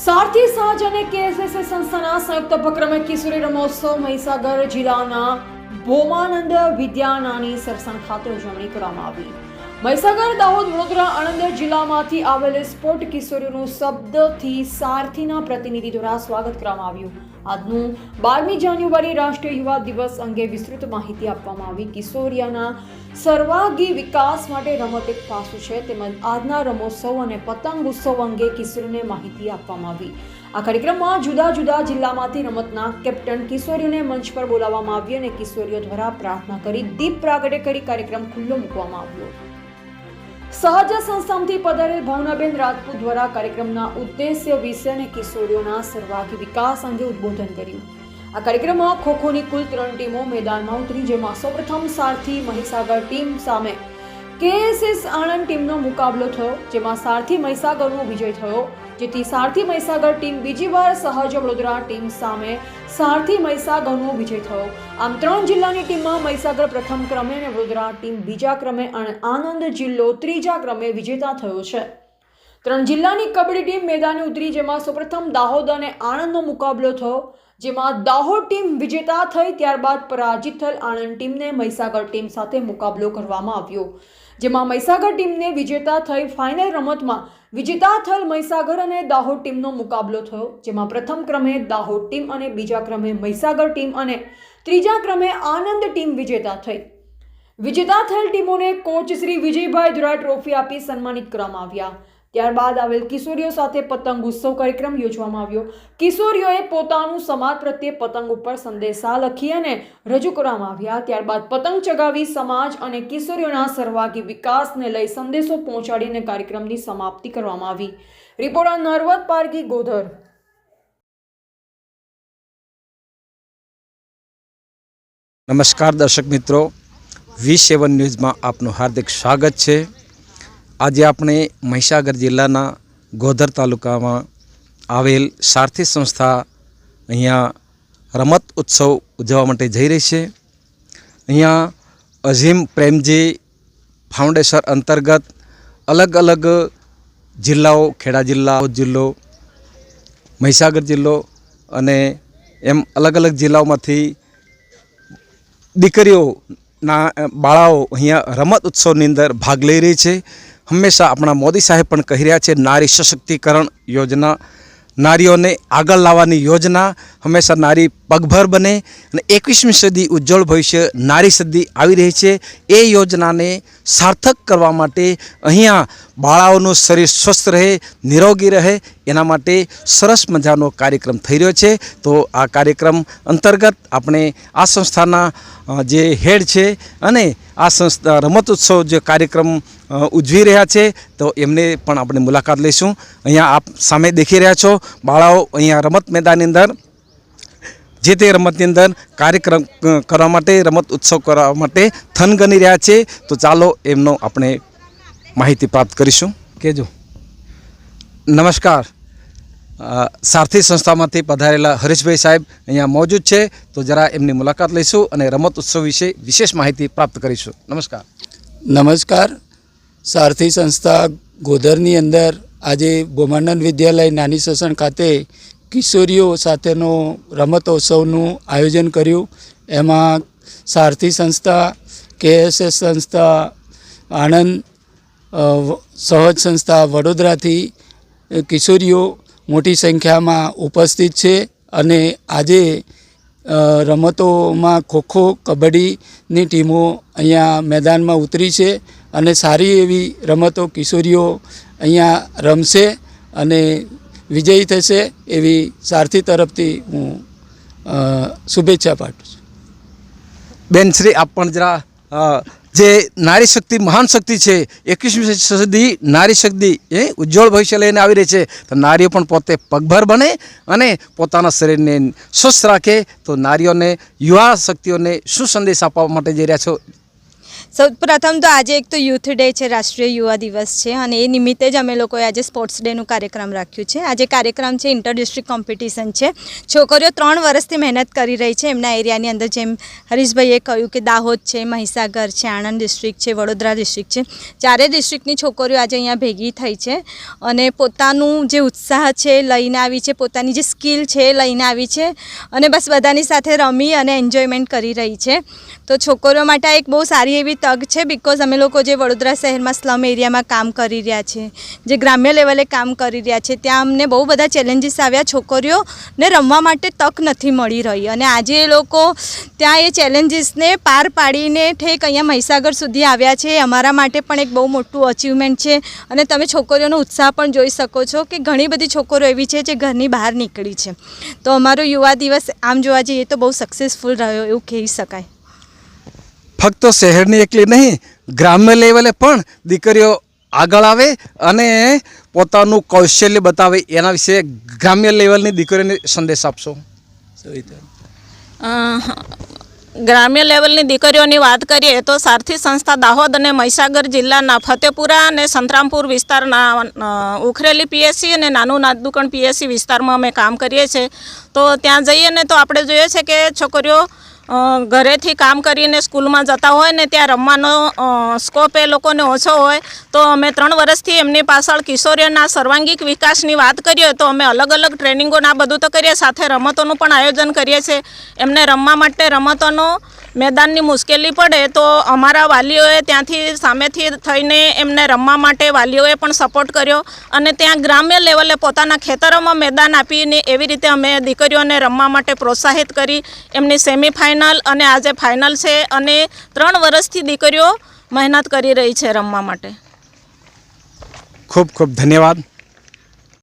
સારથી સાજ અને કેએસએસ સંસ્થાના સંયુક્ત ઉપક્રમે કિશોરી રમોત્સવ મહીસાગર જિલ્લાના ભોમાનંદ વિદ્યાનાની સરસણ ખાતે ઉજવણી કરવામાં આવી. મહીસાગર, દાહોદ, વડોદરા, આણંદ જિલ્લામાંથી આવેલ સ્પોર્ટ કિશોરીઓનું શબ્દથી સારથીના પ્રતિનિધિ દ્વારા સ્વાગત કરવામાં આવ્યું. આજનું બારમી જાન્યુઆરી રાષ્ટ્રીય યુવા દિવસ અંગે વિસ્તૃત માહિતી આપવામાં આવી. કિશોરિયાના સર્વાંગી વિકાસ માટે રમત એક પાસું છે. તેમજ આજના રમોત્સવ અને પતંગ ઉત્સવ અંગે કિશોરીને માહિતી આપવામાં આવી. આ કાર્યક્રમમાં જુદા જુદા જિલ્લામાંથી રમતના કેપ્ટન કિશોરીઓને મંચ પર બોલાવવામાં આવી અને કિશોરીઓ દ્વારા પ્રાર્થના કરી દીપ પ્રાગટ્ય કરી કાર્યક્રમ ખુલ્લો મૂકવામાં આવ્યો. સહજ સંસ્થામાંથી પધારેલ ભાવનાબેન રાજપૂત દ્વારા કાર્યક્રમના ઉદ્દેશ્ય વિશે અને કિશોરીઓના સર્વાંગી વિકાસ અંગે ઉદ્બોધન કર્યું. આ કાર્યક્રમમાં ખોખોની કુલ ત્રણ ટીમો મેદાનમાં ઉતરી, જેમાં સૌપ્રથમ સારથી મહીસાગર ટીમ સામે કેએસએસ આણંદ ટીમનો મુકાબલો થયો, જેમાં સારથી મહીસાગરનો વિજય થયો. જેથી સારથી મહીસાગર ટીમ બીજી વાર સહજ વડોદરા ટીમ સામે સારથી મહીસાગરનો વિજય થયો. આમ ત્રણ જિલ્લાની ટીમમાં મહીસાગર પ્રથમ ક્રમે અને વડોદરા ટીમ બીજા ક્રમે અને આનંદ જિલ્લો ત્રીજા ક્રમે વિજેતા થયો છે. ત્રણ જિલ્લાની કબડ્ડી ટીમ મેદાને ઉતરી, જેમાં સૌપ્રથમ દાહોદ અને આણંદનો મુકાબલો થયો, જેમાં દાહોદ ટીમ વિજેતા થઈ, ત્યારબાદ પરાજિત થયેલ આણંદ ટીમને મહીસાગર ટીમ સાથે મુકાબલો કરવામાં આવ્યો. જેમાં મહીસાગર ટીમને વિજેતા થઈ ફાઇનલ રમતમાં વિજેતા થયેલ મહીસાગર અને દાહોદ ટીમનો મુકાબલો થયો, જેમાં પ્રથમ ક્રમે દાહોદ ટીમ અને બીજા ક્રમે મહીસાગર ટીમ અને ત્રીજા ક્રમે આનંદ ટીમ વિજેતા થઈ. વિજેતા થયેલ ટીમોને કોચ શ્રી વિજયભાઈ ધુરા ટ્રોફી આપી સન્માનિત કરવામાં આવ્યા. ત્યારબાદ આવેલ કિશોરીઓ સાથે પતંગ ઉત્સવ કાર્યક્રમ યોજવામાં આવ્યો. કિશોરીઓએ પોતાનું સમાજ પ્રત્યે પતંગ ઉપર સંદેશા લખી અને રજૂ કરવામાં આવ્યા. ત્યારબાદ પતંગ ચગાવી સમાજ અને કિશોરીઓના સર્વાગી વિકાસને લઈ સંદેશો પહોંચાડીને કાર્યક્રમની સમાપ્તિ કરવામાં આવી. રિપોર્ટર નર્વદ પારગી ગોધર. નમસ્કાર દર્શક મિત્રો. વી સેવન ન્યૂઝમાં આપનું હાર્દિક સ્વાગત છે. આજે આપણે મહીસાગર જિલ્લાના ગોધર તાલુકામાં આવેલ સારથી સંસ્થા અહીંયા રમત ઉત્સવ ઉજવવા માટે જઈ રહી છે. અહીંયા અઝીમ પ્રેમજી ફાઉન્ડેશન અંતર્ગત અલગ અલગ જિલ્લાઓ, ખેડા જિલ્લા જિલ્લો, મહીસાગર જિલ્લો અને એમ અલગ અલગ જિલ્લાઓમાંથી દીકરીઓના, બાળાઓ અહીંયા રમત ઉત્સવની અંદર ભાગ લઈ રહી છે. હંમેશા આપણા મોદી સાહેબ પણ કહી રહ્યા છે, નારી સશક્તિકરણ યોજના, નારીઓને આગળ લાવવાની યોજના, હંમેશા નારી પગભર બને અને એકવીસમી સદી ઉજ્જવળ ભવિષ્ય નારી સદી આવી રહી છે. એ યોજનાને સાર્થક કરવા માટે અહીંયા બાળાઓનું શરીર સ્વસ્થ રહે, નિરોગી રહે, એના માટે સરસ મજાનો કાર્યક્રમ થઈ રહ્યો છે. તો આ કાર્યક્રમ અંતર્ગત આપણે આ સંસ્થાના જે હેડ છે અને આ સંસ્થા રમતોત્સવ જે કાર્યક્રમ ઉજવી રહ્યા છે, તો એમને પણ આપણે મુલાકાત લઈશું. અહીંયા આપ સામે દેખી રહ્યા છો, બાળાઓ અહીંયા રમત મેદાનની અંદર જે તે રમતની અંદર કાર્યક્રમ કરવા માટે રમત ઉત્સવ કરવા માટે થન ગણી રહ્યા છે. તો ચાલો એમનો આપણે માહિતી પ્રાપ્ત કરીશું. કેજો નમસ્કાર. સારથી સંસ્થામાંથી પધારેલા હરીશભાઈ સાહેબ અહીંયા મોજૂદ છે. તો જરા એમની મુલાકાત લઈશું અને રમત ઉત્સવ વિશે વિશેષ માહિતી પ્રાપ્ત કરીશું. નમસ્કાર. નમસ્કાર. સારથી સંસ્થા ગોધરની અંદર આજે બોમાનંદ વિદ્યાલય નાની સસણ ખાતે કિશોરીઓ સાથેનો રમતોત્સવનું આયોજન કર્યું. એમાં સારથી સંસ્થા, કેએસએસ સંસ્થા, આણંદ સહજ સંસ્થા વડોદરાથી કિશોરીઓ મોટી સંખ્યામાં ઉપસ્થિત છે અને આજે રમતોમાં ખોખો, કબડ્ડીની ટીમો અહીંયા મેદાનમાં ઉતરી છે અને સારી એવી રમતો કિશોરીઓ અહીંયા રમશે અને વિજયી થશે એવી સારથી તરફથી હું શુભેચ્છા પાઠવું છું. બેનશ્રી આપ પણ જરા જે નારી શક્તિ, મહાન શક્તિ છે, એકવીસમી સદી નારી શક્તિ, એ ઉજ્જવળ ભવિષ્ય લઈને આવી રહી છે, તો નારીઓ પણ પોતે પગભર બને અને પોતાના શરીરને સ્વસ્થ રાખે, તો નારીઓને યુવા શક્તિઓને શું સંદેશ આપવા માટે જઈ રહ્યા છો. સૌ પ્રથમ તો આજે એક તો યુથ ડે છે, રાષ્ટ્રીય યુવા દિવસ છે અને એ નિમિત્તે જ અમે લોકોએ આજે સ્પોર્ટ્સ ડેનું કાર્યક્રમ રાખ્યું છે. આજે કાર્યક્રમ છે, ઇન્ટર ડિસ્ટ્રિક્ટ કોમ્પિટિશન છે. છોકરીઓ ત્રણ વર્ષથી મહેનત કરી રહી છે. એમના એરિયાની અંદર જેમ હરીશભાઈએ કહ્યું કે દાહોદ છે, મહીસાગર છે, આણંદ ડિસ્ટ્રિક્ટ છે, વડોદરા ડિસ્ટ્રિક્ટ છે. ચારે ડિસ્ટ્રિક્ટની છોકરીઓ આજે અહીંયા ભેગી થઈ છે અને પોતાનું જે ઉત્સાહ છે લઈને આવી છે, પોતાની જે સ્કિલ છે એ લઈને આવી છે અને બસ બધાની સાથે રમી અને એન્જોયમેન્ટ કરી રહી છે. તો છોકરીઓ માટે એક બહુ સારી એવી તક છે બિકોઝ અમે લોકો જે વડોદરા શહેરમાં સ્લમ એરિયામાં કામ કરી રહ્યા છે, જે ગ્રામ્ય લેવલે કામ કરી રહ્યા છે, ત્યાં અમને બહુ બધા ચેલેન્જીસ આવ્યા છોકરીઓને રમવા માટે તક નથી મળી રહી. અને આજે એ લોકો ત્યાં એ ચેલેન્જીસને પાર પાડીને ઠેક અહીંયા મહીસાગર સુધી આવ્યા છે. અમારા માટે પણ એક બહુ મોટું અચીવમેન્ટ છે. અને તમે છોકરીઓનો ઉત્સાહ પણ જોઈ શકો છો કે ઘણી બધી છોકરીઓ એવી છે જે ઘરની બહાર નીકળી છે. તો અમારો યુવા દિવસ આમ જોવા જઈએ તો બહુ સક્સેસફુલ રહ્યો એવું કહી શકાય. ફક્ત શહેરની એકલી નહીં ગ્રામ્ય લેવલે પણ દીકરીઓ આગળ આવે અને પોતાનું કૌશલ્ય બતાવે એના વિશે ગ્રામ્ય લેવલની દીકરીઓને સંદેશ આપશો. ગ્રામ્ય લેવલની દીકરીઓની વાત કરીએ તો સારથી સંસ્થા દાહોદ અને મહીસાગર જિલ્લાના ફતેપુરા અને સંતરામપુર વિસ્તારના ઉખરેલી પીએસસી અને નાનું નાદુકણ પીએસસી વિસ્તારમાં અમે કામ કરીએ છીએ. તો ત્યાં જઈએ ને તો આપણે જોઈએ છે કે છોકરીઓ ઘરેથી કામ કરીને સ્કૂલમાં જતા હોય ને ત્યાં રમવાનો સ્કોપ એ લોકોને ઓછો હોય, તો અમે ત્રણ વર્ષથી એમની પાછળ કિશોરીઓના સર્વાંગીક વિકાસની વાત કરીએ તો અમે અલગ અલગ ટ્રેનિંગોના બધું તો કરીએ, સાથે રમતોનું પણ આયોજન કરીએ છીએ. એમને રમવા માટે રમતોનો મેદાનની મુશ્કેલી પડે તો અમારા વાલીઓએ ત્યાંથી સામેથી થઈને એમને રમવા માટે વાલીઓએ પણ સપોર્ટ કર્યો અને ત્યાં ગ્રામ્ય લેવલે પોતાના ખેતરોમાં મેદાન આપીને એવી રીતે અમે દીકરીઓને રમવા માટે પ્રોત્સાહિત કરી એમની સેમિફાઇનલ અને આજે ફાઇનલ છે અને ત્રણ વર્ષથી દીકરીઓ મહેનત કરી રહી છે રમવા માટે. ખૂબ ખૂબ ધન્યવાદ.